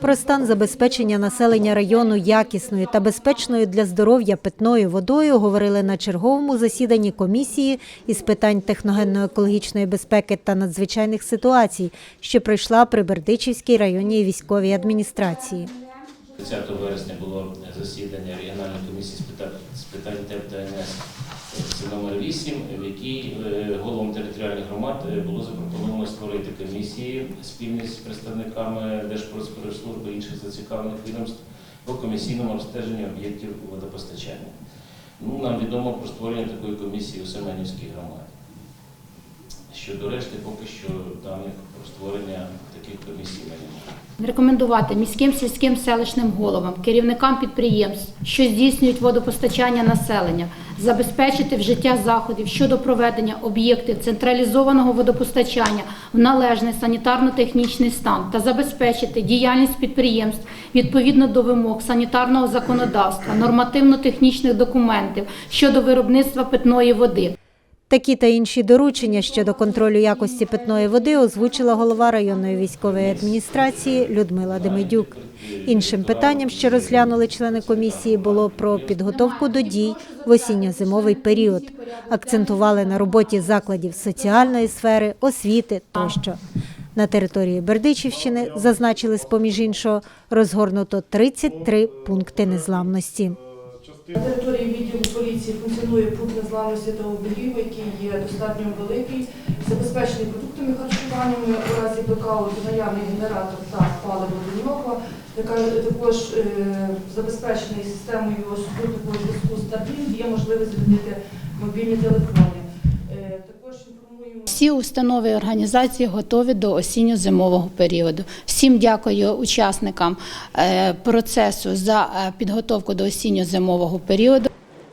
Про стан забезпечення населення району якісною та безпечною для здоров'я питною водою говорили на черговому засіданні комісії із питань техногенно-екологічної безпеки та надзвичайних ситуацій, що пройшла при Бердичівській районній військовій адміністрації. 30 вересня було засідання регіональної комісії з питань, з питань ТЕП та НС це номер 8, в якій е, головам територіальних громад е, було запропоновано створити комісії спільні з представниками Держпродспоживслужби інших зацікавлених відомств по комісійному розстеженню об'єктів водопостачання. Ну, нам відомо про створення такої комісії у Семенівській громаді. Щодо решти, поки що даних про створення таких комісій ми. Рекомендувати міським сільським селищним головам, керівникам підприємств, що здійснюють водопостачання населення, забезпечити вжиття заходів щодо проведення об'єктів централізованого водопостачання в належний санітарно-технічний стан та забезпечити діяльність підприємств відповідно до вимог санітарного законодавства, нормативно-технічних документів щодо виробництва питної води. Такі та інші доручення щодо контролю якості питної води озвучила голова районної військової адміністрації Людмила Демидюк. Іншим питанням, що розглянули члени комісії, було про підготовку до дій в осінньо-зимовий період. Акцентували на роботі закладів соціальної сфери, освіти тощо. На території Бердичівщини зазначили, з-поміж іншого, розгорнуто 33 пункти незламності. На території поліції функціонує пункт незламності та оберігу, який є достатньо великий, забезпечений продуктами харчуваннями у разі блекауту, наявний генератор та паливо до нього. Також е, забезпечений системою супутникового зв'язку Starlink, є можливість зарядити мобільні телефони. Е. Всі установи і організації готові до осінньо-зимового періоду. Всім дякую учасникам е, процесу за е, підготовку до осінньо-зимового періоду.